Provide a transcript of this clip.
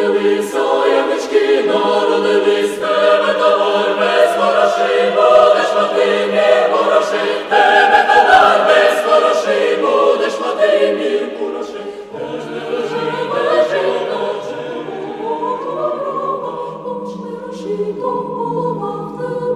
Родились, соєвички, народились, тебе товар без хороший, будеш мати, не хороши, тебе товар без хороший, будеш мати, не хороши, кожне лежи, лежи, лежи, лежи, лежи, лежи, лежи, лежи, лежи,